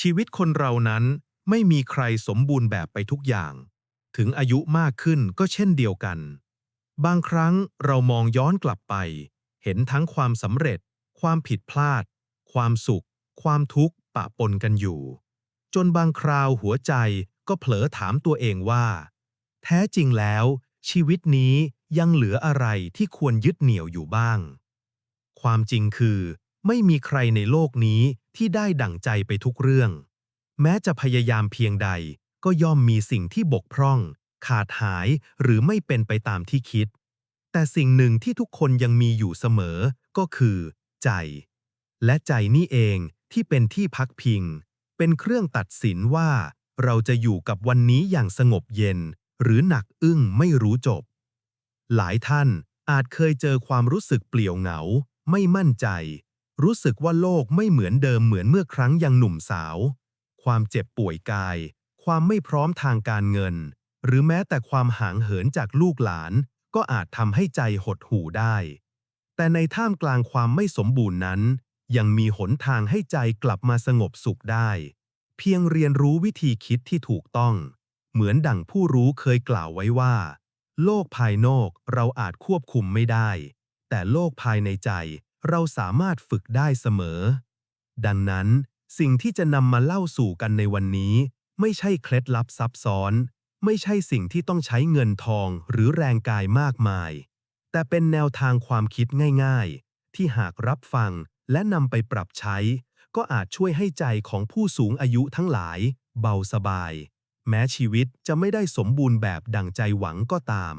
ชีวิตคนเรานั้นไม่มีใครสมบูรณ์แบบไปทุกอย่าง ถึงอายุมากขึ้นก็เช่นเดียวกัน บางครั้งเรามองย้อนกลับไป เห็นทั้งความสำเร็จ ความผิดพลาด ความสุข ความทุกข์ปะปนกันอยู่ จนบางคราวหัวใจก็เผลอถามตัวเองว่า แท้จริงแล้ว ชีวิตนี้ยังเหลืออะไรที่ควรยึดเหนี่ยวอยู่บ้าง ความจริงคือ ไม่มีใครในโลกนี้ ที่ได้ดั่งใจไปทุกเรื่อง แม้จะพยายามเพียงใด ก็ย่อมมีสิ่งที่บกพร่อง ขาดหายหรือไม่เป็นไปตามที่คิด แต่สิ่งหนึ่งที่ทุกคนยังมีอยู่เสมอ ก็คือ ใจ และใจนี่เองที่เป็นที่พักพิง เป็นเครื่องตัดสินว่า เราจะอยู่กับวันนี้อย่างสงบเย็น หรือหนักอึ้งไม่รู้จบ หลายท่านอาจเคยเจอความรู้สึกเปลี่ยวเหงา ไม่มั่นใจ รู้สึกว่าโลกไม่เหมือนเดิมเหมือนเมื่อครั้งยังหนุ่มสาว ความเจ็บป่วยกาย ความไม่พร้อมทางการเงิน หรือแม้แต่ความห่างเหินจากลูกหลาน ก็อาจทำให้ใจหดหู่ได้ แต่ในท่ามกลางความไม่สมบูรณ์นั้น ยังมีหนทางให้ใจกลับมาสงบสุขได้ เพียงเรียนรู้วิธีคิดที่ถูกต้อง เหมือนดั่งผู้รู้เคยกล่าวไว้ว่า โลกภายนอกเราอาจควบคุมไม่ได้ แต่โลกภายในใจ เราสามารถฝึกได้เสมอ ดังนั้น สิ่งที่จะนำมาเล่าสู่กันในวันนี้ ไม่ใช่เคล็ดลับซับซ้อน ไม่ใช่สิ่งที่ต้องใช้เงินทองหรือแรงกายมากมาย แต่เป็นแนวทางความคิดง่าย ๆ ที่หากรับฟังและนำไปปรับใช้ ก็อาจช่วยให้ใจของผู้สูงอายุทั้งหลาย เบาสบาย แม้ชีวิตจะไม่ได้สมบูรณ์แบบดั่งใจหวังก็ตาม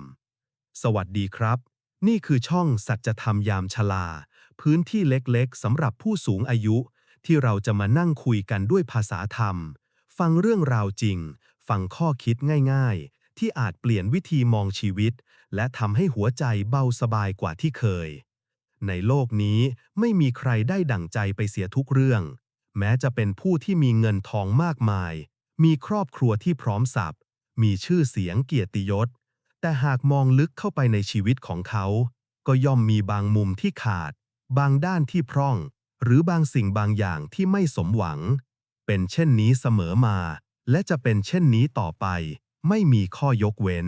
สวัสดีครับ นี่คือช่องสัจธรรมยามชลา พื้นที่เล็กๆสำหรับผู้สูงอายุ ที่เราจะมานั่งคุยกันด้วยภาษาธรรม ฟังเรื่องราวจริง ฟังข้อคิดง่ายๆ ที่อาจเปลี่ยนวิธีมองชีวิต และทำให้หัวใจเบาสบายกว่าที่เคย ในโลกนี้ไม่มีใครได้ดั่งใจไปเสียทุกเรื่อง แม้จะเป็นผู้ที่มีเงินทองมากมาย มีครอบครัวที่พร้อมสับมีชื่อเสียงเกียรติยศ แต่หากมองลึกเข้าไปในชีวิตของเขา ก็ย่อมมีบางมุมที่ขาด บางด้านที่พร่อง หรือบางสิ่งบางอย่างที่ไม่สมหวัง เป็นเช่นนี้เสมอมา และจะเป็นเช่นนี้ต่อไป ไม่มีข้อยกเว้น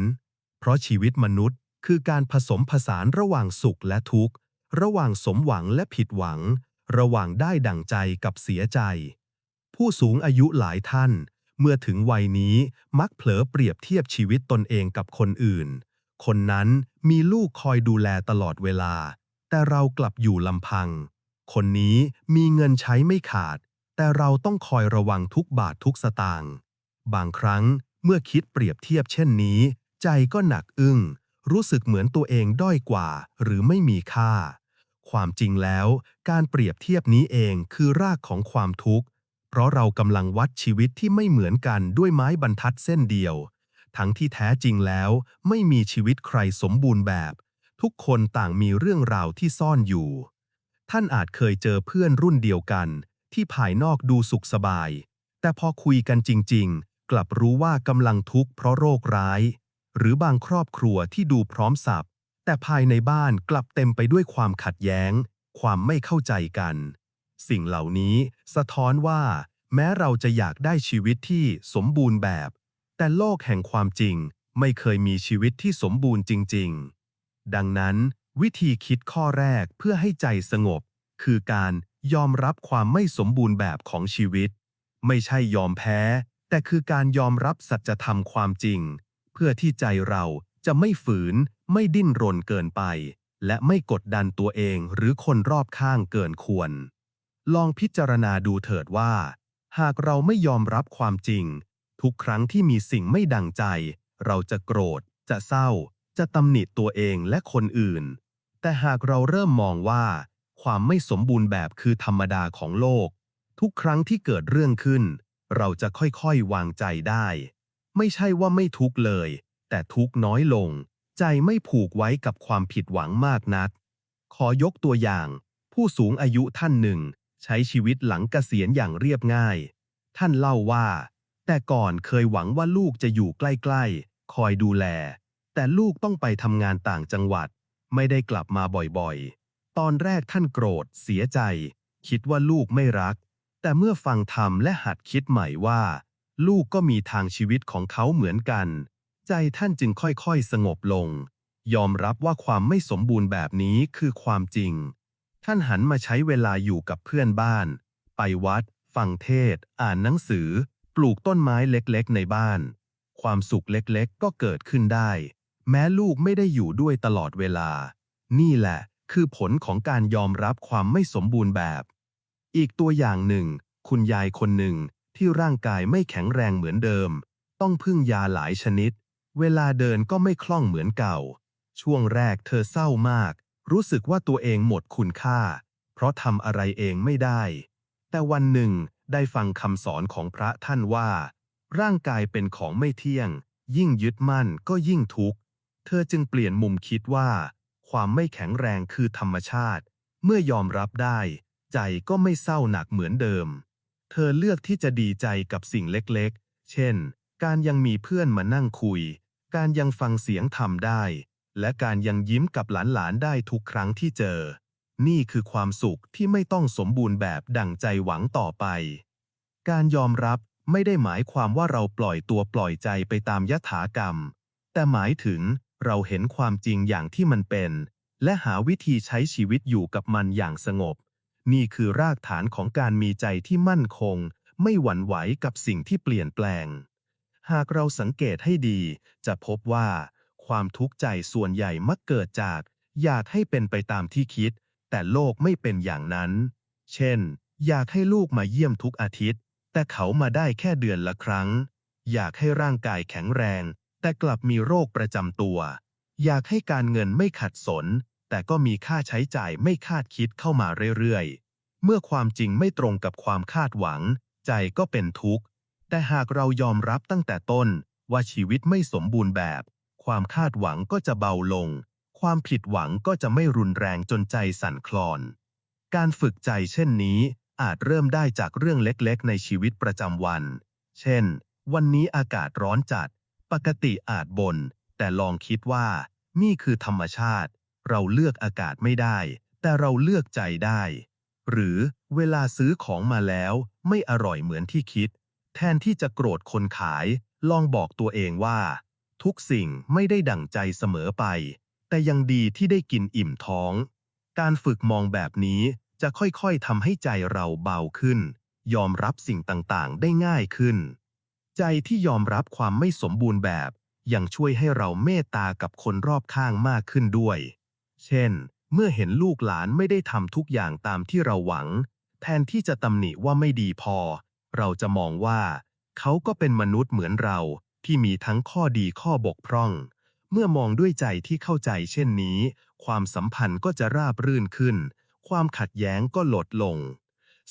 เพราะชีวิตมนุษย์คือการผสมผสานระหว่างสุขและทุกข์ ระหว่างสมหวังและผิดหวัง ระหว่างได้ดั่งใจกับเสียใจ ผู้สูงอายุหลายท่าน เมื่อถึงวัยนี้มักเผลอเปรียบเทียบชีวิตตนเองกับคนอื่น คนนั้นมีลูกคอยดูแลตลอดเวลา แต่เรากลับอยู่ลำพัง คนนี้มีเงินใช้ไม่ขาด แต่เราต้องคอยระวังทุกบาททุกสตางค์บางครั้งเมื่อคิดเปรียบเทียบเช่นนี้ ใจก็หนักอึ้ง รู้สึกเหมือนตัวเองด้อยกว่า หรือไม่มีค่า ความจริงแล้ว การเปรียบเทียบนี้เองคือรากของความทุกข์ เพราะเรากำลังวัดชีวิตที่ไม่เหมือนกันด้วยไม้บรรทัดเส้นเดียว ทั้งที่แท้จริงแล้ว ไม่มีชีวิตใครสมบูรณ์แบบ ทุกคนต่างมีเรื่องราวที่ซ่อนอยู่ ท่านอาจเคยเจอเพื่อนรุ่นเดียวกัน ที่ภายนอกดูสุขสบาย แต่พอคุยกันจริง ๆ กลับรู้ว่ากำลังทุกข์เพราะโรคร้าย หรือบางครอบครัวที่ดูพร้อมสับแต่ภายในบ้านกลับเต็มไปด้วยความขัดแย้ง ความไม่เข้าใจกัน สิ่งเหล่านี้สะท้อนว่า แม้เราจะอยากได้ชีวิตที่สมบูรณ์แบบ แต่โลกแห่งความจริงไม่เคยมีชีวิตที่สมบูรณ์จริง ๆ ดังนั้น วิธีคิดข้อแรกเพื่อให้ใจสงบ คือการยอมรับความไม่สมบูรณ์แบบของชีวิต ไม่ใช่ยอมแพ้ แต่คือการยอมรับสัจธรรมความจริง เพื่อที่ใจเราจะไม่ฝืน ไม่ดิ้นรนเกินไป และไม่กดดันตัวเองหรือคนรอบข้างเกินควร ลองพิจารณาดูเถิดว่า หากเราไม่ยอมรับความจริง ทุกครั้งที่มีสิ่งไม่ดังใจ เราจะโกรธ จะเศร้า จะตำหนิตัวเองและคนอื่น แต่หากเราเริ่มมองว่า ความไม่สมบูรณ์แบบคือธรรมดาของโลก ทุกครั้งที่เกิดเรื่องขึ้น เราจะค่อยๆ วางใจได้ ไม่ใช่ว่าไม่ทุกเลย แต่ทุกน้อยลง ใจไม่ผูกไว้กับความผิดหวังมากนัก ขอยกตัวอย่าง ผู้สูงอายุท่านหนึ่ง ใช้ชีวิตหลังเกษียณอย่างเรียบง่าย ท่านเล่าว่า แต่ก่อนเคยหวังว่าลูกจะอยู่ใกล้ ๆ คอยดูแล แต่ลูกต้องไปทำงานต่างจังหวัด ไม่ได้กลับมาบ่อยๆ ตอนแรกท่านโกรธ เสียใจ คิดว่าลูกไม่รัก แต่เมื่อฟังธรรมและหัดคิดใหม่ว่า ลูกก็มีทางชีวิตของเขาเหมือนกัน ใจท่านจึงค่อยๆ สงบลง ยอมรับว่าความไม่สมบูรณ์แบบนี้คือความจริง ท่านหันมาใช้เวลาอยู่กับเพื่อนบ้าน ไปวัด ฟังเทศ อ่านหนังสือ ปลูกต้นไม้เล็กๆ ในบ้าน ความสุขเล็กๆ ก็เกิดขึ้นได้ แม้ลูกไม่ได้อยู่ด้วยตลอดเวลา นี่แหละ คือผลของการยอมรับความไม่สมบูรณ์แบบ อีกตัวอย่างหนึ่ง คุณยายคนหนึ่งที่ร่างกายไม่แข็งแรงเหมือนเดิม ต้องพึ่งยาหลายชนิด เวลาเดินก็ไม่คล่องเหมือนเก่า ช่วงแรกเธอเศร้ามาก รู้สึกว่าตัวเองหมดคุณค่า เพราะทำอะไรเองไม่ได้ แต่วันหนึ่งได้ฟังคำสอนของพระท่านว่า ร่างกายเป็นของไม่เที่ยง ยิ่งยึดมั่นก็ยิ่งทุกข์ เธอจึงเปลี่ยนมุมคิดว่า ความไม่แข็งแรงคือธรรมชาติ เมื่อยอมรับได้ ใจก็ไม่เศร้าหนักเหมือนเดิม เธอเลือกที่จะดีใจกับสิ่งเล็กๆ เช่น การยังมีเพื่อนมานั่งคุย การยังฟังเสียงทำได้ และการยังยิ้มกับหลานๆได้ทุกครั้งที่เจอ นี่คือความสุขที่ไม่ต้องสมบูรณ์แบบดั่งใจหวังต่อไป การยอมรับไม่ได้หมายความว่าเราปล่อยตัวปล่อยใจไปตามยถากรรม แต่หมายถึง เราเห็นความจริงอย่างที่มันเป็น และหาวิธีใช้ชีวิตอยู่กับมันอย่างสงบ นี่คือรากฐานของการมีใจที่มั่นคง ไม่หวั่นไหวกับสิ่งที่เปลี่ยนแปลง หากเราสังเกตให้ดี จะพบว่า ความทุกข์ใจส่วนใหญ่มักเกิดจาก อยากให้เป็นไปตามที่คิด แต่โลกไม่เป็นอย่างนั้น เช่น อยากให้ลูกมาเยี่ยมทุกอาทิตย์ แต่เขามาได้แค่เดือนละครั้ง อยากให้ร่างกายแข็งแรง แต่กลับมีโรคประจำตัว อยากให้การเงินไม่ขัดสน แต่ก็มีค่าใช้จ่ายไม่คาดคิดเข้ามาเรื่อยๆ เมื่อความจริงไม่ตรงกับความคาดหวัง ใจก็เป็นทุกข์ แต่หากเรายอมรับตั้งแต่ต้นว่าชีวิตไม่สมบูรณ์แบบ ความคาดหวังก็จะเบาลง ความผิดหวังก็จะไม่รุนแรงจนใจสั่นคลอน การฝึกใจเช่นนี้อาจเริ่มได้จากเรื่องเล็กๆ ในชีวิตประจำวัน เช่น วันนี้อากาศร้อนจัด ปกติอาจบน่นแต่ลองคิดว่า นี่คือธรรมชาติ เราเลือกอากาศไม่ได้ แต่เราเลือกใจได้ หรือเวลาซื้อของมาแล้วไม่อร่อยเหมือนที่คิด แทนที่จะโกรธคนขาย ลองบอกตัวเองว่า ทุกสิ่งไม่ได้ดั่งใจเสมอไป แต่ยังดีที่ได้กินอิ่มท้อง การฝึกมองแบบนี้จะค่อยๆทำให้ใจเราเบาขึ้น ยอมรับสิ่งต่างๆ ได้ง่ายขึ้น ใจที่ยอมรับความไม่สมบูรณ์แบบยังช่วยให้เราเมตตากับคนรอบข้างมากขึ้นด้วย เช่น เมื่อเห็นลูกหลานไม่ได้ทำทุกอย่างตามที่เราหวัง แทนที่จะตำหนิว่าไม่ดีพอ เราจะมองว่า เขาก็เป็นมนุษย์เหมือนเราที่มีทั้งข้อดีข้อบกพร่อง เมื่อมองด้วยใจที่เข้าใจเช่นนี้ ความสัมพันธ์ก็จะราบรื่นขึ้น ความขัดแย้งก็ลดลง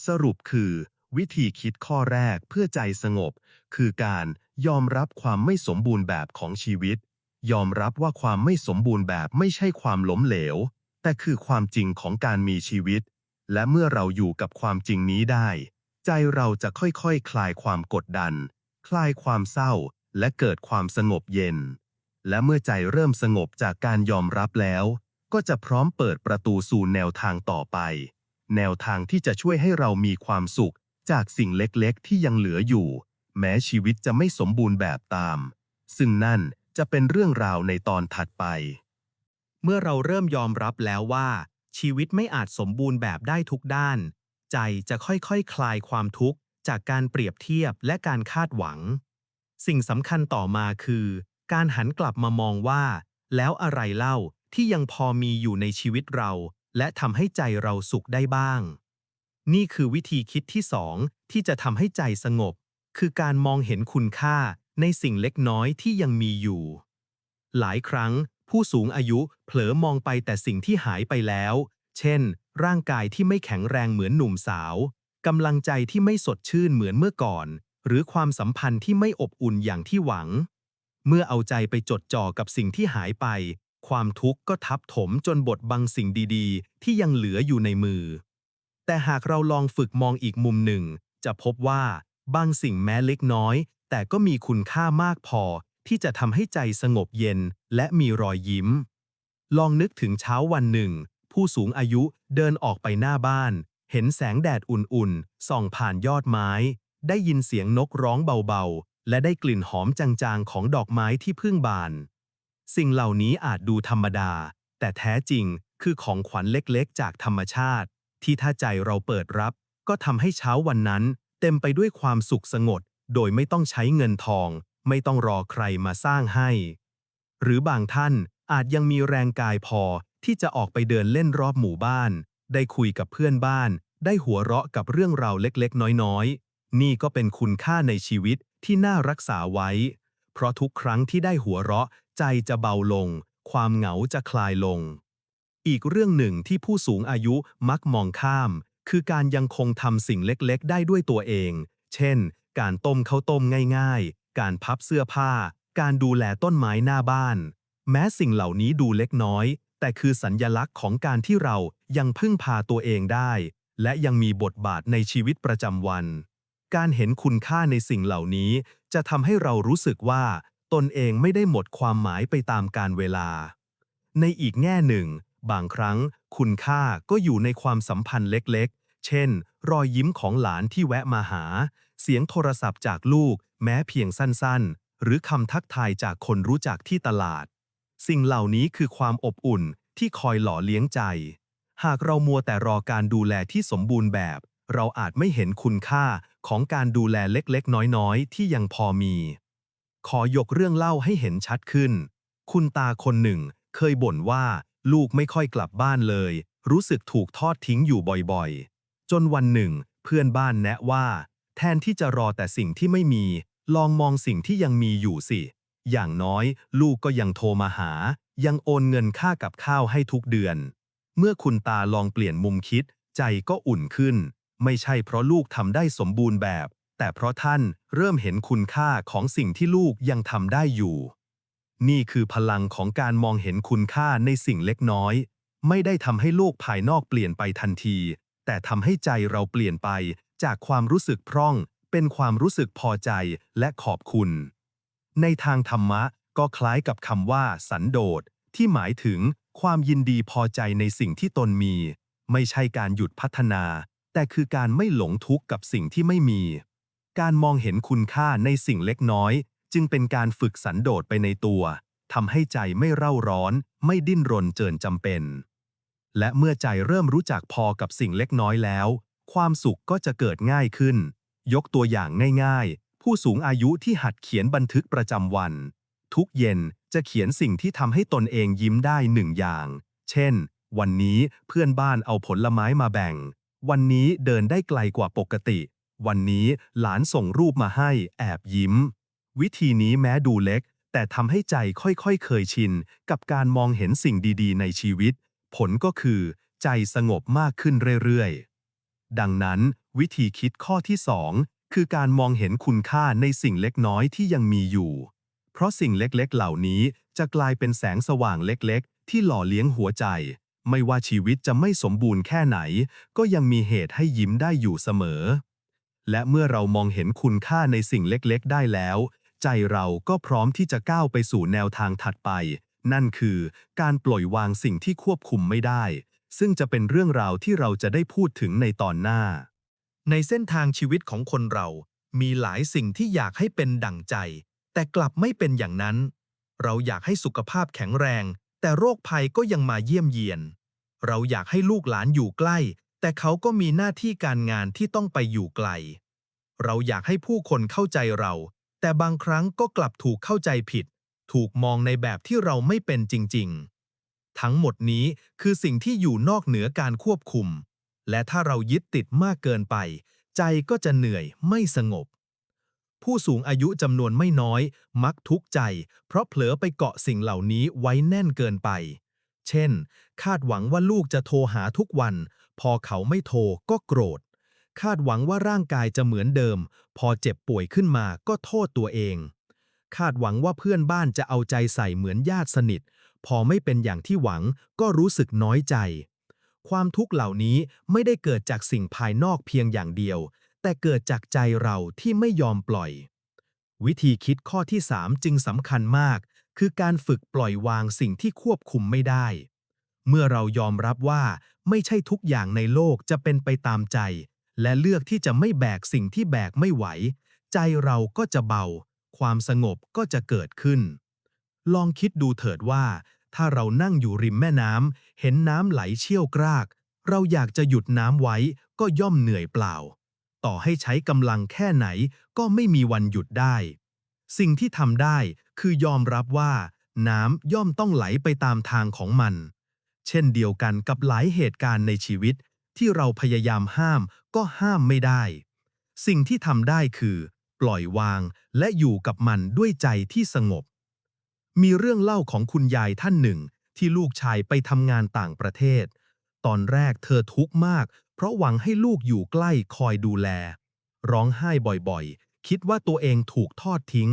สรุปคือ วิธีคิดข้อแรกเพื่อใจสงบ คือการยอมรับความไม่สมบูรณ์แบบของชีวิต ยอมรับว่าความไม่สมบูรณ์แบบไม่ใช่ความล้มเหลว แต่คือความจริงของการมีชีวิต และเมื่อเราอยู่กับความจริงนี้ได้ ใจเราจะค่อยๆคคลายความกดดัน คลายความเศร้า และเกิดความสงบเย็น และเมื่อใจเริ่มสงบจากการยอมรับแล้ว ก็จะพร้อมเปิดประตูสู่แนวทางต่อไป แนวทางที่จะช่วยให้เรามีความสุขจากสิ่งเล็กๆ ที่ยังเหลืออยู่ แม้ชีวิตจะไม่สมบูรณ์แบบตาม ซึ่งนั่นจะเป็นเรื่องราวในตอนถัดไป เมื่อเราเริ่มยอมรับแล้วว่า ชีวิตไม่อาจสมบูรณ์แบบได้ทุกด้าน ใจจะค่อยๆคคลายความทุกข์ จากการเปรียบเทียบและการคาดหวัง สิ่งสำคัญต่อมาคือ การหันกลับมามองว่า แล้วอะไรเล่าที่ยังพอมีอยู่ในชีวิตเรา และทำให้ใจเราสุขได้บ้าง นี่คือวิธีคิดที่สองที่จะทำให้ใจสงบ คือการมองเห็นคุณค่าในสิ่งเล็กน้อยที่ยังมีอยู่ หลายครั้งผู้สูงอายุเผลอมองไปแต่สิ่งที่หายไปแล้ว เช่น ร่างกายที่ไม่แข็งแรงเหมือนหนุ่มสาว กำลังใจที่ไม่สดชื่นเหมือนเมื่อก่อน หรือความสัมพันธ์ที่ไม่อบอุ่นอย่างที่หวัง เมื่อเอาใจไปจดจ่อกับสิ่งที่หายไป ความทุกข์ก็ทับถมจนบดบังสิ่งดีๆ ที่ยังเหลืออยู่ในมือ แต่หากเราลองฝึกมองอีกมุมหนึ่ง จะพบว่า บางสิ่งแม้เล็กน้อย แต่ก็มีคุณค่ามากพอที่จะทำให้ใจสงบเย็นและมีรอยยิ้ม ลองนึกถึงเช้าวันหนึ่ง ผู้สูงอายุเดินออกไปหน้าบ้าน เห็นแสงแดดอุ่นๆ ส่องผ่านยอดไม้ ได้ยินเสียงนกร้องเบาๆ และได้กลิ่นหอมจางๆ ของดอกไม้ที่เพิ่งบาน สิ่งเหล่านี้อาจดูธรรมดา แต่แท้จริงคือของขวัญเล็กๆ จากธรรมชาติ ที่ถ้าใจเราเปิดรับ ก็ทำให้เช้าวันนั้น เต็มไปด้วยความสุขสงบโดยไม่ต้องใช้เงินทอง ไม่ต้องรอใครมาสร้างให้ หรือบางท่านอาจยังมีแรงกายพอที่จะออกไปเดินเล่นรอบหมู่บ้าน ได้คุยกับเพื่อนบ้าน ได้หัวเราะกับเรื่องราวเล็กๆ น้อยๆ นี่ก็เป็นคุณค่าในชีวิตที่น่ารักษาไว้ เพราะทุกครั้งที่ได้หัวเราะ ใจจะเบาลง ความเหงาจะคลายลง อีกเรื่องหนึ่งที่ผู้สูงอายุมักมองข้าม คือการยังคงทำสิ่งเล็กๆ ได้ด้วยตัวเอง เช่น การต้มข้าวต้มง่ายๆ การพับเสื้อผ้า การดูแลต้นไม้หน้าบ้าน แม้สิ่งเหล่านี้ดูเล็กน้อย แต่คือสัญญลักษณ์ของการที่เรายังพึ่งพาตัวเองได้ และยังมีบทบาทในชีวิตประจำวัน การเห็นคุณค่าในสิ่งเหล่านี้ จะทำให้เรารู้สึกว่า ตนเองไม่ได้หมดความหมายไปตามกาลเวลา ในอีกแง่หนึ่ง บางครั้งคุณค่าก็อยู่ในความสัมพันธ์เล็กๆ เช่น รอยยิ้มของหลานที่แวะมาหา เสียงโทรศัพท์จากลูก แม้เพียงสั้นๆ หรือคำทักทายจากคนรู้จักที่ตลาด สิ่งเหล่านี้คือความอบอุ่นที่คอยหล่อเลี้ยงใจ หากเรามัวแต่รอการดูแลที่สมบูรณ์แบบ เราอาจไม่เห็นคุณค่าของการดูแลเล็กๆ น้อยๆ ที่ยังพอมี ขอยกเรื่องเล่าให้เห็นชัดขึ้น คุณตาคนหนึ่งเคยบ่นว่า ลูกไม่ค่อยกลับบ้านเลย รู้สึกถูกทอดทิ้งอยู่บ่อยๆ จนวันหนึ่ง เพื่อนบ้านแนะว่า แทนที่จะรอแต่สิ่งที่ไม่มี ลองมองสิ่งที่ยังมีอยู่สิ อย่างน้อยลูกก็ยังโทรมาหา ยังโอนเงินค่ากับข้าวให้ทุกเดือน เมื่อคุณตาลองเปลี่ยนมุมคิด ใจก็อุ่นขึ้น ไม่ใช่เพราะลูกทำได้สมบูรณ์แบบ แต่เพราะท่านเริ่มเห็นคุณค่าของสิ่งที่ลูกยังทำได้อยู่ นี่คือพลังของการมองเห็นคุณค่าในสิ่งเล็กน้อย ไม่ได้ทำให้โลกภายนอกเปลี่ยนไปทันที แต่ทำให้ใจเราเปลี่ยนไป จากความรู้สึกพร่อง เป็นความรู้สึกพอใจและขอบคุณ ในทางธรรมะก็คล้ายกับคำว่า สันโดษที่หมายถึงความยินดีพอใจในสิ่งที่ตนมี ไม่ใช่การหยุดพัฒนา แต่คือการไม่หลงทุกข์กับสิ่งที่ไม่มี การมองเห็นคุณค่าในสิ่งเล็กน้อย จึงเป็นการฝึกสันโดษไปในตัวทำให้ใจไม่เร่าร้อน ไม่ดิ้นรนเกินจำเป็น และเมื่อใจเริ่มรู้จักพอกับสิ่งเล็กน้อยแล้ว ความสุขก็จะเกิดง่ายขึ้น ยกตัวอย่างง่ายๆ ผู้สูงอายุที่หัดเขียนบันทึกประจำวัน ทุกเย็นจะเขียนสิ่งที่ทำให้ตนเองยิ้มได้หนึ่งอย่าง เช่น วันนี้เพื่อนบ้านเอาผลไม้มาแบ่ง วันนี้เดินได้ไกลกว่าปกติ วันนี้หลานส่งรูปมาให้แอบยิ้ม วิธีนี้แม้ดูเล็ก แต่ทำให้ใจค่อยๆเคยชิน กับการมองเห็นสิ่งดีๆ ในชีวิต ผลก็คือ ใจสงบมากขึ้นเรื่อยๆ ดังนั้น วิธีคิดข้อที่ 2 คือการมองเห็นคุณค่าในสิ่งเล็กน้อยที่ยังมีอยู่ เพราะสิ่งเล็กๆ เหล่านี้จะกลายเป็นแสงสว่างเล็กๆ ที่หล่อเลี้ยงหัวใจ ไม่ว่าชีวิตจะไม่สมบูรณ์แค่ไหน ก็ยังมีเหตุให้ยิ้มได้อยู่เสมอ และเมื่อเรามองเห็นคุณค่าในสิ่งเล็กๆ ได้แล้ว ใจเราก็พร้อมที่จะก้าวไปสู่แนวทางถัดไป นั่นคือการปล่อยวางสิ่งที่ควบคุมไม่ได้ ซึ่งจะเป็นเรื่องราวที่เราจะได้พูดถึงในตอนหน้า ในเส้นทางชีวิตของคนเรา มีหลายสิ่งที่อยากให้เป็นดั่งใจ แต่กลับไม่เป็นอย่างนั้น เราอยากให้สุขภาพแข็งแรง แต่โรคภัยก็ยังมาเยี่ยมเยียน เราอยากให้ลูกหลานอยู่ใกล้ แต่เขาก็มีหน้าที่การงานที่ต้องไปอยู่ไกล เราอยากให้ผู้คนเข้าใจเรา แต่บางครั้งก็กลับถูกเข้าใจผิด ถูกมองในแบบที่เราไม่เป็นจริง ๆ ทั้งหมดนี้คือสิ่งที่อยู่นอกเหนือการควบคุม และถ้าเรายึดติดมากเกินไป ใจก็จะเหนื่อยไม่สงบ ผู้สูงอายุจำนวนไม่น้อย มักทุกข์ใจ เพราะเผลอไปเกาะสิ่งเหล่านี้ไว้แน่นเกินไป เช่น คาดหวังว่าลูกจะโทรหาทุกวัน พอเขาไม่โทรก็โกรธ คาดหวังว่าร่างกายจะเหมือนเดิม พอเจ็บป่วยขึ้นมาก็โทษตัวเอง คาดหวังว่าเพื่อนบ้านจะเอาใจใส่เหมือนญาติสนิท พอไม่เป็นอย่างที่หวังก็รู้สึกน้อยใจ ความทุกข์เหล่านี้ไม่ได้เกิดจากสิ่งภายนอกเพียงอย่างเดียว แต่เกิดจากใจเราที่ไม่ยอมปล่อย วิธีคิดข้อที่ 3 จึงสำคัญมาก คือการฝึกปล่อยวางสิ่งที่ควบคุมไม่ได้ เมื่อเรายอมรับว่าไม่ใช่ทุกอย่างในโลกจะเป็นไปตามใจ และเลือกที่จะไม่แบกสิ่งที่แบกไม่ไหว ใจเราก็จะเบา ความสงบก็จะเกิดขึ้น ลองคิดดูเถิดว่า ถ้าเรานั่งอยู่ริมแม่น้ำเห็นน้ำไหลเชี่ยวกราก เราอยากจะหยุดน้ำไว้ก็ย่อมเหนื่อยเปล่า ต่อให้ใช้กำลังแค่ไหนก็ไม่มีวันหยุดได้ สิ่งที่ทำได้คือยอมรับว่า น้ำย่อมต้องไหลไปตามทางของมัน เช่นเดียวกันกับหลายเหตุการณ์ในชีวิต ที่เราพยายามห้ามก็ห้ามไม่ได้ สิ่งที่ทำได้คือ ปล่อยวางและอยู่กับมันด้วยใจที่สงบ มีเรื่องเล่าของคุณยายท่านหนึ่ง ที่ลูกชายไปทำงานต่างประเทศ ตอนแรกเธอทุกข์มาก เพราะหวังให้ลูกอยู่ใกล้คอยดูแล ร้องไห้บ่อยๆ คิดว่าตัวเองถูกทอดทิ้ง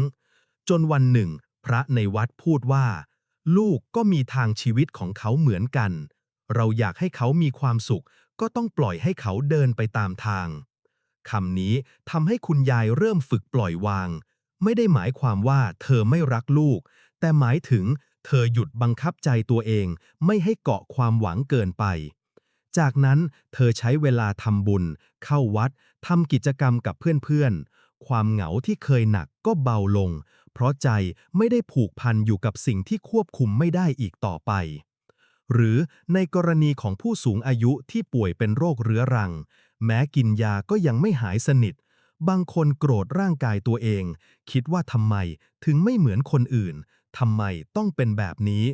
จนวันหนึ่ง พระในวัดพูดว่า ลูกก็มีทางชีวิตของเขาเหมือนกัน เราอยากให้เขามีความสุข ก็ต้องปล่อยให้เขาเดินไปตามทางคำนี้ทำให้คุณยายเริ่มฝึกปล่อยวาง ไม่ได้หมายความว่าเธอไม่รักลูก แต่หมายถึงเธอหยุดบังคับใจตัวเอง ไม่ให้เกาะความหวังเกินไป จากนั้นเธอใช้เวลาทำบุญ เข้าวัดทำกิจกรรมกับเพื่อนๆ ความเหงาที่เคยหนักก็เบาลง เพราะใจไม่ได้ผูกพันอยู่กับสิ่งที่ควบคุมไม่ได้อีกต่อไป หรือในกรณีของผู้สูงอายุที่ป่วยเป็นโรคเรื้อรัง แม้กินยาก็ยังไม่หายสนิท บางคนโกรธร่างกายตัวเอง คิดว่าทำไมถึงไม่เหมือนคนอื่นทำไมต้องเป็นแบบนี้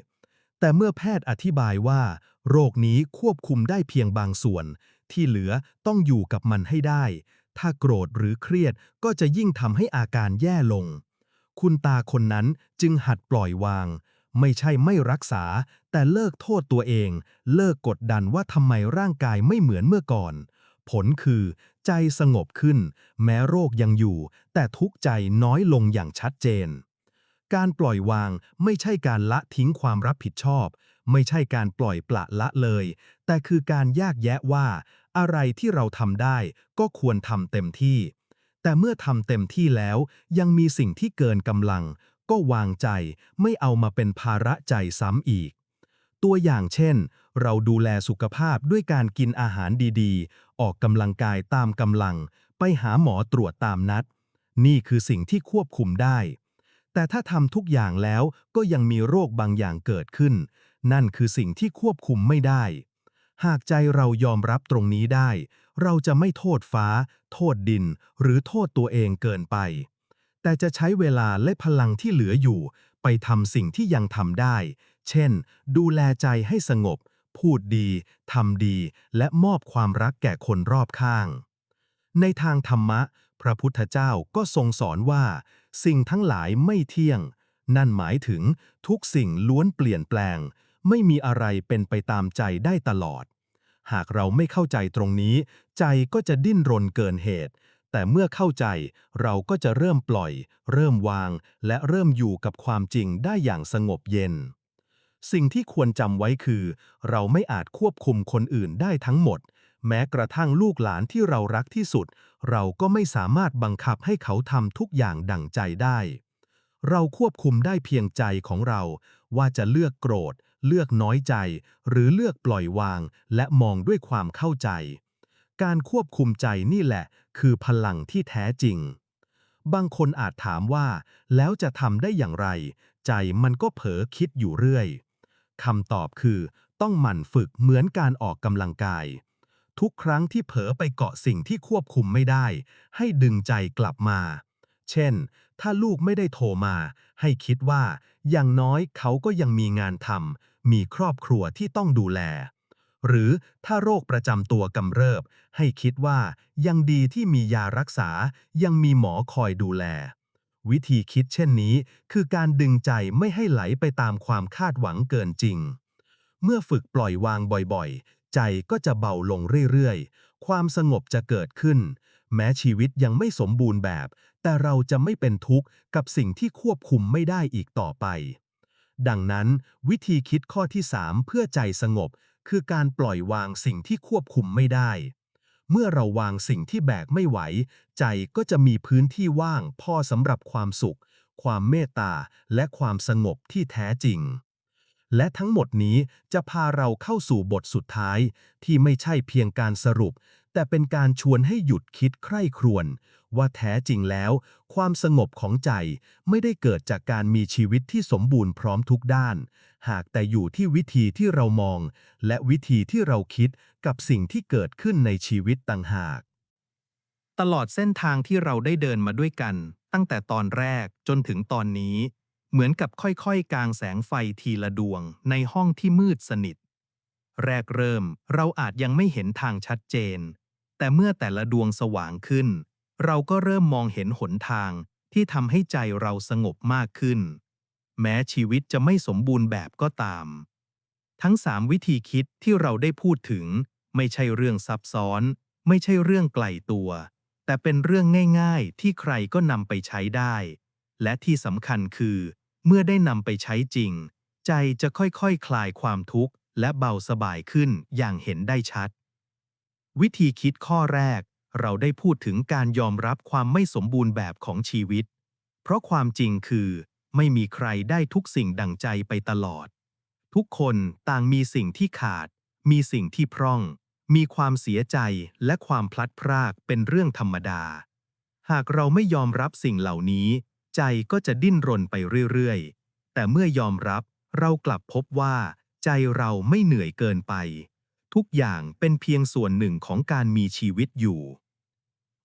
แต่เมื่อแพทย์อธิบายว่า โรคนี้ควบคุมได้เพียงบางส่วน ที่เหลือต้องอยู่กับมันให้ได้ ถ้าโกรธหรือเครียดก็จะยิ่งทำให้อาการแย่ลง คุณตาคนนั้นจึงหัดปล่อยวาง ไม่ใช่ไม่รักษา แต่เลิกโทษตัวเอง เลิกกดดันว่าทำไมร่างกายไม่เหมือนเมื่อก่อน ผลคือ ใจสงบขึ้น แม้โรคยังอยู่ แต่ทุกข์ใจน้อยลงอย่างชัดเจน การปล่อยวางไม่ใช่การละทิ้งความรับผิดชอบ ไม่ใช่การปล่อยปละละเลย แต่คือการแยกแยะว่า อะไรที่เราทำได้ก็ควรทำเต็มที่แต่เมื่อทำเต็มที่แล้วยังมีสิ่งที่เกินกำลัง ก็วางใจไม่เอามาเป็นภาระใจซ้ำอีก ตัวอย่างเช่น เราดูแลสุขภาพด้วยการกินอาหารดีๆ ออกกำลังกายตามกำลัง ไปหาหมอตรวจตามนัด นี่คือสิ่งที่ควบคุมได้ แต่ถ้าทำทุกอย่างแล้วก็ยังมีโรคบางอย่างเกิดขึ้น นั่นคือสิ่งที่ควบคุมไม่ได้ หากใจเรายอมรับตรงนี้ได้ เราจะไม่โทษฟ้า โทษดิน หรือโทษตัวเองเกินไป แต่จะใช้เวลาและพลังที่เหลืออยู่ ไปทำสิ่งที่ยังทำได้ เช่น ดูแลใจให้สงบ พูดดี ทำดี และมอบความรักแก่คนรอบข้าง ในทางธรรมะ พระพุทธเจ้าก็ทรงสอนว่า สิ่งทั้งหลายไม่เที่ยง นั่นหมายถึงทุกสิ่งล้วนเปลี่ยนแปลง ไม่มีอะไรเป็นไปตามใจได้ตลอด หากเราไม่เข้าใจตรงนี้ ใจก็จะดิ้นรนเกินเหตุ แต่เมื่อเข้าใจเราก็จะเริ่มปล่อย เริ่มวาง และเริ่มอยู่กับความจริงได้อย่างสงบเย็น สิ่งที่ควรจำไว้คือ เราไม่อาจควบคุมคนอื่นได้ทั้งหมด แม้กระทั่งลูกหลานที่เรารักที่สุด เราก็ไม่สามารถบังคับให้เขาทำทุกอย่างดั่งใจได้ เราควบคุมได้เพียงใจของเรา ว่าจะเลือกโกรธ เลือกน้อยใจ หรือเลือกปล่อยวาง และมองด้วยความเข้าใจการควบคุมใจนี่แหละ คือพลังที่แท้จริง บางคนอาจถามว่าแล้วจะทำได้อย่างไร ใจมันก็เผลอคิดอยู่เรื่อยคำตอบคือต้องหมั่นฝึกเหมือนการออกกำลังกาย ทุกครั้งที่เผลอไปเกาะสิ่งที่ควบคุมไม่ได้ ให้ดึงใจกลับมา เช่น ถ้าลูกไม่ได้โทรมา ให้คิดว่า อย่างน้อยเขาก็ยังมีงานทำมีครอบครัวที่ต้องดูแล หรือถ้าโรคประจำตัวกำเริบ ให้คิดว่ายังดีที่มียารักษา ยังมีหมอคอยดูแล วิธีคิดเช่นนี้ คือการดึงใจไม่ให้ไหลไปตามความคาดหวังเกินจริง เมื่อฝึกปล่อยวางบ่อยๆ ใจก็จะเบาลงเรื่อยๆ ความสงบจะเกิดขึ้น แม้ชีวิตยังไม่สมบูรณ์แบบ แต่เราจะไม่เป็นทุกข์กับสิ่งที่ควบคุมไม่ได้อีกต่อไปดังนั้นวิธีคิดข้อที่ 3 เพื่อใจสงบ คือการปล่อยวางสิ่งที่ควบคุมไม่ได้ เมื่อเราวางสิ่งที่แบกไม่ไหว ใจก็จะมีพื้นที่ว่างพอสำหรับความสุข ความเมตตา และความสงบที่แท้จริง และทั้งหมดนี้จะพาเราเข้าสู่บทสุดท้าย ที่ไม่ใช่เพียงการสรุป แต่เป็นการชวนให้หยุดคิดใคร่ครวญ ว่าแท้จริงแล้ว ความสงบของใจไม่ได้เกิดจากการมีชีวิตที่สมบูรณ์พร้อมทุกด้าน หากแต่อยู่ที่วิธีที่เรามอง และวิธีที่เราคิดกับสิ่งที่เกิดขึ้นในชีวิตต่างหาก ตลอดเส้นทางที่เราได้เดินมาด้วยกัน ตั้งแต่ตอนแรกจนถึงตอนนี้ เหมือนกับค่อยๆ กางแสงไฟทีละดวงในห้องที่มืดสนิท แรกเริ่มเราอาจยังไม่เห็นทางชัดเจน แต่เมื่อแต่ละดวงสว่างขึ้น เราก็เริ่มมองเห็นหนทางที่ทำให้ใจเราสงบมากขึ้น แม้ชีวิตจะไม่สมบูรณ์แบบก็ตาม ทั้งสามวิธีคิดที่เราได้พูดถึง ไม่ใช่เรื่องซับซ้อน ไม่ใช่เรื่องไกลตัว แต่เป็นเรื่องง่าย ๆ ที่ใครก็นำไปใช้ได้ และที่สำคัญคือ เมื่อได้นำไปใช้จริง ใจจะค่อยๆคคลายความทุกข์ และเบาสบายขึ้นอย่างเห็นได้ชัด วิธีคิดข้อแรก เราได้พูดถึงการยอมรับความไม่สมบูรณ์แบบของชีวิต เพราะความจริงคือ ไม่มีใครได้ทุกสิ่งดังใจไปตลอด ทุกคนต่างมีสิ่งที่ขาด มีสิ่งที่พร่อง มีความเสียใจและความพลัดพรากเป็นเรื่องธรรมดา หากเราไม่ยอมรับสิ่งเหล่านี้ ใจก็จะดิ้นรนไปเรื่อยๆ แต่เมื่อยอมรับเรากลับพบว่า ใจเราไม่เหนื่อยเกินไป ทุกอย่างเป็นเพียงส่วนหนึ่งของการมีชีวิตอยู่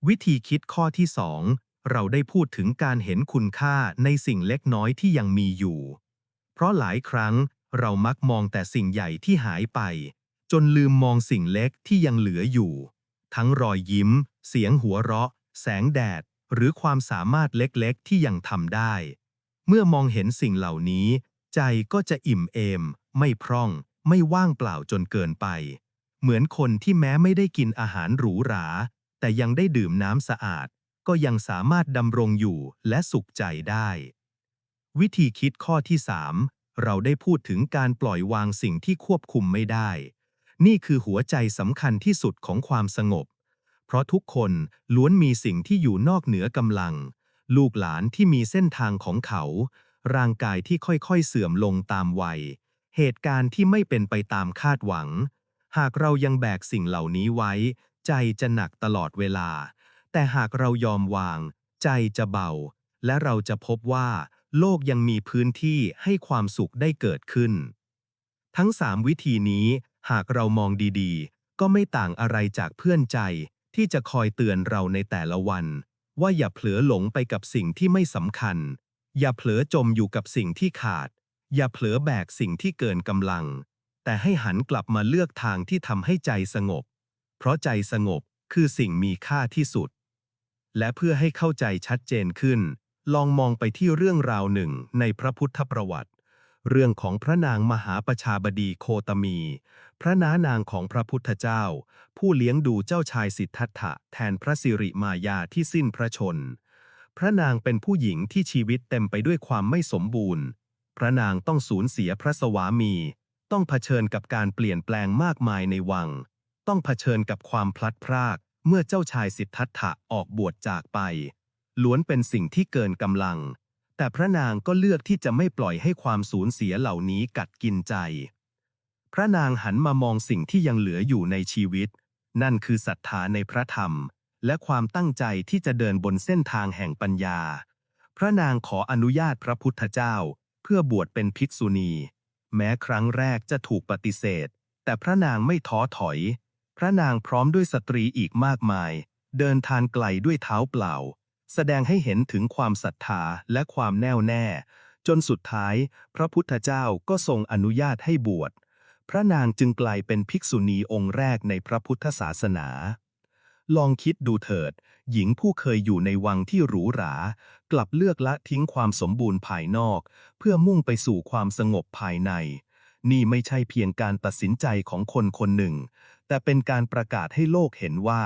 วิธีคิดข้อที่สองเราได้พูดถึงการเห็นคุณค่าในสิ่งเล็กน้อยที่ยังมีอยู่ เพราะหลายครั้งเรามักมองแต่สิ่งใหญ่ที่หายไป จนลืมมองสิ่งเล็กที่ยังเหลืออยู่ ทั้งรอยยิ้ม เสียงหัวเราะ แสงแดด หรือความสามารถเล็กๆ ที่ยังทำได้ เมื่อมองเห็นสิ่งเหล่านี้ ใจก็จะอิ่มเอม ไม่พร่อง ไม่ว่างเปล่าจนเกินไป เหมือนคนที่แม้ไม่ได้กินอาหารหรูหรา แต่ยังได้ดื่มน้ำสะอาด ก็ยังสามารถดำรงอยู่และสุขใจได้ วิธีคิดข้อที่ 3 เราได้พูดถึงการปล่อยวางสิ่งที่ควบคุมไม่ได้ นี่คือหัวใจสำคัญที่สุดของความสงบ เพราะทุกคนล้วนมีสิ่งที่อยู่นอกเหนือกำลัง ลูกหลานที่มีเส้นทางของเขา ร่างกายที่ค่อยๆเสื่อมลงตามวัย เหตุการณ์ที่ไม่เป็นไปตามคาดหวัง หากเรายังแบกสิ่งเหล่านี้ไว้ ใจจะหนักตลอดเวลา แต่หากเรายอมวาง ใจจะเบา และเราจะพบว่า โลกยังมีพื้นที่ให้ความสุขได้เกิดขึ้น ทั้งสามวิธีนี้ หากเรามองดีๆ ก็ไม่ต่างอะไรจากเพื่อนใจ ที่จะคอยเตือนเราในแต่ละวัน ว่าอย่าเผลอหลงไปกับสิ่งที่ไม่สำคัญ อย่าเผลอจมอยู่กับสิ่งที่ขาด อย่าเผลอแบกสิ่งที่เกินกำลัง แต่ให้หันกลับมาเลือกทางที่ทำให้ใจสงบ เพราะใจสงบคือสิ่งมีค่าที่สุด และเพื่อให้เข้าใจชัดเจนขึ้น ลองมองไปที่เรื่องราวหนึ่งในพระพุทธประวัติ เรื่องของพระนางมหาประชาบดีโคตมี พระน้านางของพระพุทธเจ้า ผู้เลี้ยงดูเจ้าชายสิทธัตถะแทนพระสิริมายาที่สิ้นพระชน พระนางเป็นผู้หญิงที่ชีวิตเต็มไปด้วยความไม่สมบูรณ์ พระนางต้องสูญเสียพระสวามี ต้องเผชิญกับการเปลี่ยนแปลงมากมายในวัง ต้องเผชิญกับความพลัดพราก เมื่อเจ้าชายสิทธัตถะออกบวชจากไป ล้วนเป็นสิ่งที่เกินกำลัง แต่พระนางก็เลือกที่จะไม่ปล่อยให้ความสูญเสียเหล่านี้กัดกินใจ พระนางหันมามองสิ่งที่ยังเหลืออยู่ในชีวิต นั่นคือศรัทธาในพระธรรม และความตั้งใจที่จะเดินบนเส้นทางแห่งปัญญา พระนางขออนุญาตพระพุทธเจ้า เพื่อบวชเป็นภิกษุณี แม้ครั้งแรกจะถูกปฏิเสธแต่พระนางไม่ท้อถอย พระนางพร้อมด้วยสตรีอีกมากมาย เดินทางไกลด้วยเท้าเปล่า แสดงให้เห็นถึงความศรัทธาและความแน่วแน่ จนสุดท้าย พระพุทธเจ้าก็ทรงอนุญาตให้บวช พระนางจึงกลายเป็นภิกษุณีองค์แรกในพระพุทธศาสนา ลองคิดดูเถิด หญิงผู้เคยอยู่ในวังที่หรูหรา กลับเลือกละทิ้งความสมบูรณ์ภายนอก เพื่อมุ่งไปสู่ความสงบภายใน นี่ไม่ใช่เพียงการตัดสินใจของคนคนหนึ่ง แต่เป็นการประกาศให้โลกเห็นว่า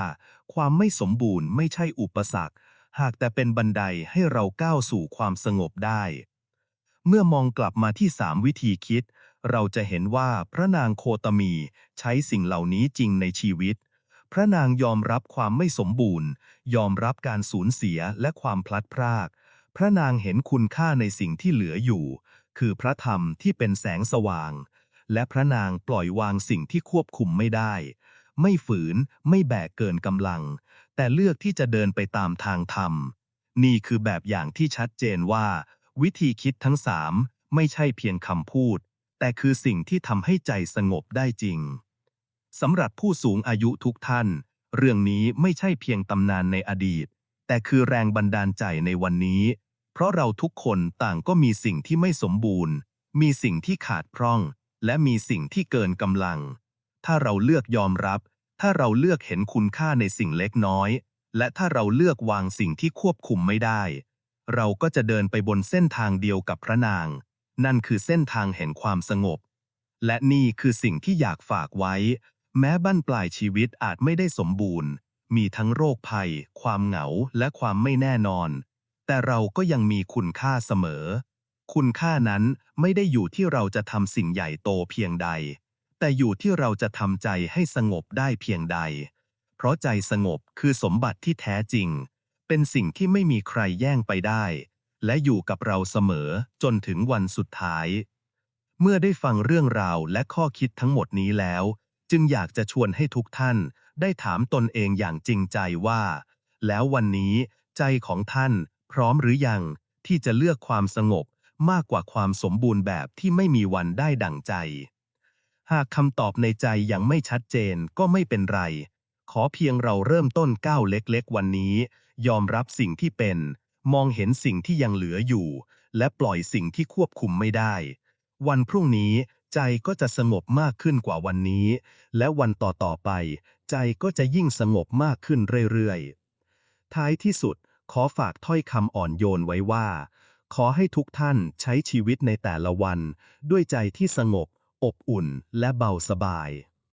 ความไม่สมบูรณ์ไม่ใช่อุปสรรค หากแต่เป็นบันไดให้เราก้าวสู่ความสงบได้ เมื่อมองกลับมาที่สามวิธีคิด เราจะเห็นว่าพระนางโคตมีใช้สิ่งเหล่านี้จริงในชีวิต พระนางยอมรับความไม่สมบูรณ์ ยอมรับการสูญเสียและความพลัดพราก พระนางเห็นคุณค่าในสิ่งที่เหลืออยู่ คือพระธรรมที่เป็นแสงสว่าง และพระนางปล่อยวางสิ่งที่ควบคุมไม่ได้ ไม่ฝืน ไม่แบกเกินกำลัง แต่เลือกที่จะเดินไปตามทางธรรม นี่คือแบบอย่างที่ชัดเจนว่า วิธีคิดทั้งสามไม่ใช่เพียงคำพูด แต่คือสิ่งที่ทำให้ใจสงบได้จริงสำหรับผู้สูงอายุทุกท่าน เรื่องนี้ไม่ใช่เพียงตำนานในอดีต แต่คือแรงบันดาลใจในวันนี้ เพราะเราทุกคนต่างก็มีสิ่งที่ไม่สมบูรณ์ มีสิ่งที่ขาดพร่อง และมีสิ่งที่เกินกำลัง ถ้าเราเลือกยอมรับ ถ้าเราเลือกเห็นคุณค่าในสิ่งเล็กน้อย และถ้าเราเลือกวางสิ่งที่ควบคุมไม่ได้ เราก็จะเดินไปบนเส้นทางเดียวกับพระนาง นั่นคือเส้นทางแห่งความสงบ และนี่คือสิ่งที่อยากฝากไว้ แม้บั้นปลายชีวิตอาจไม่ได้สมบูรณ์ มีทั้งโรคภัย ความเหงา และความไม่แน่นอน แต่เราก็ยังมีคุณค่าเสมอ คุณค่านั้นไม่ได้อยู่ที่เราจะทำสิ่งใหญ่โตเพียงใด แต่อยู่ที่เราจะทำใจให้สงบได้เพียงใด เพราะใจสงบคือสมบัติที่แท้จริง เป็นสิ่งที่ไม่มีใครแย่งไปได้ และอยู่กับเราเสมอจนถึงวันสุดท้าย เมื่อได้ฟังเรื่องราวและข้อคิดทั้งหมดนี้แล้ว จึงอยากจะชวนให้ทุกท่านได้ถามตนเองอย่างจริงใจว่า แล้ววันนี้ใจของท่าน พร้อมหรือยังที่จะเลือกความสงบมากกว่าความสมบูรณ์แบบที่ไม่มีวันได้ดั่งใจ หากคำตอบในใจยังไม่ชัดเจนก็ไม่เป็นไร ขอเพียงเราเริ่มต้นก้าวเล็กๆ วันนี้ ยอมรับสิ่งที่เป็น มองเห็นสิ่งที่ยังเหลืออยู่ และปล่อยสิ่งที่ควบคุมไม่ได้ วันพรุ่งนี้ใจก็จะสงบมากขึ้นกว่าวันนี้ และวันต่อๆไป ใจก็จะยิ่งสงบมากขึ้นเรื่อยๆ ท้ายที่สุด ขอฝากถ้อยคำอ่อนโยนไว้ว่า ขอให้ทุกท่านใช้ชีวิตในแต่ละวัน ด้วยใจที่สงบ อบอุ่นและเบาสบาย